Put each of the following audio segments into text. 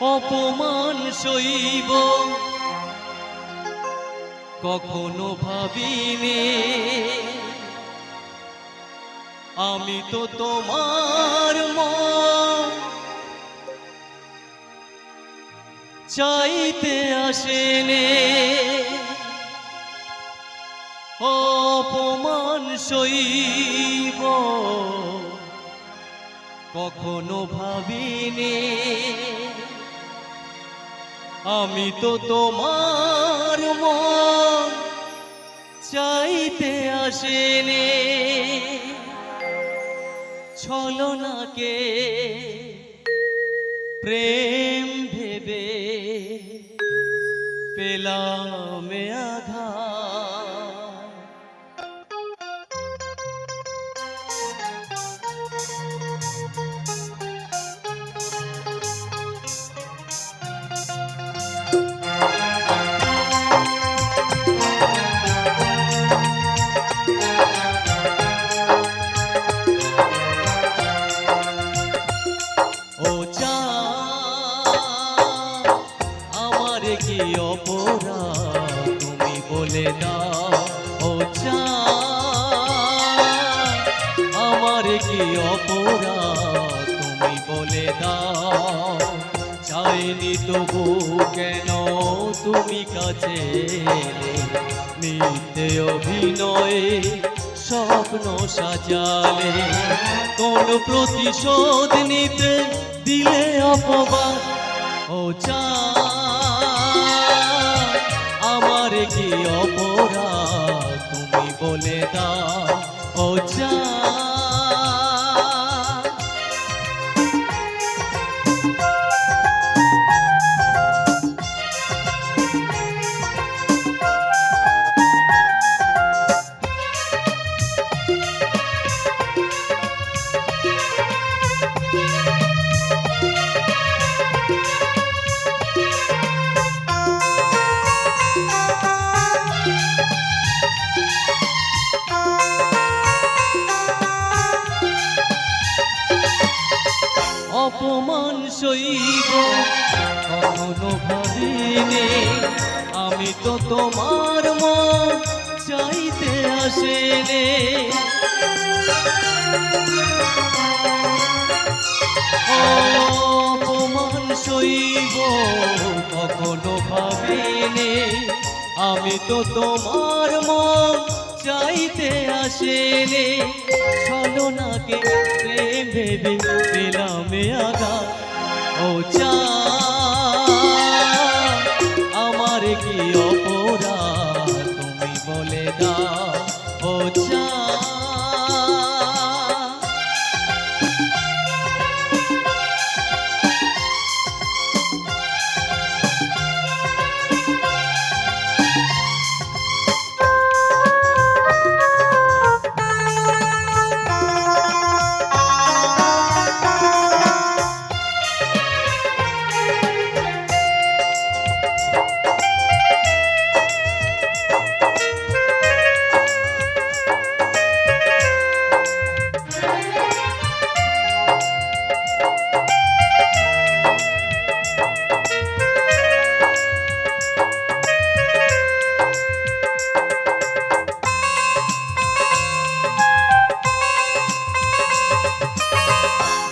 অপমান সইব। কখনো ভাবিনি। আমি তো তোমার মন চাইতে আসেনে। অপমান সইব। কখনো ভাবিনি। আমি তো তোমার মন চাইতে আসেনি। ছলনাকে প্রেম ভেবে পেলাম আঘা কি অপরাধ তুমি বলে দাও ও চা আমার কি অপরাধ তুমি বলে দাও চাইনি তবু কেন তুমি কাছে? মিথ্যে অভিনয়ে স্বপ্ন সাজালে কোন প্রতিশোধ নিতে দিলে অপবাদ ও চা আমার অপমান সইব। কখনো ভাবিনি আমি তো তোমার মন চাইতে আসেনে। অপমান সইব কখনো ভাবিনি, আমি তো তোমার মন চাইতে আসেনে ছলনাকে প্রেম ভেবে পেলামে আগা ও চা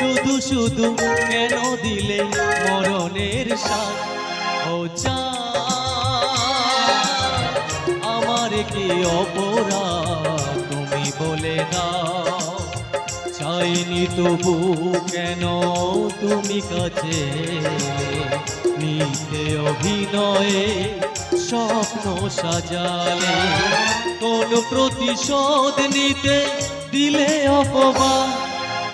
শুধু শুধু কেন দিলে মরণের সাথ ও চা আমার কি অপরাধ? তুমি বলে দাও। চাইনি তবু কেন তুমি কাছে? নিতে অভিনয়ে স্বপ্ন সাজালে। কোন প্রতিশোধ নিতে দিলে অপবাদ।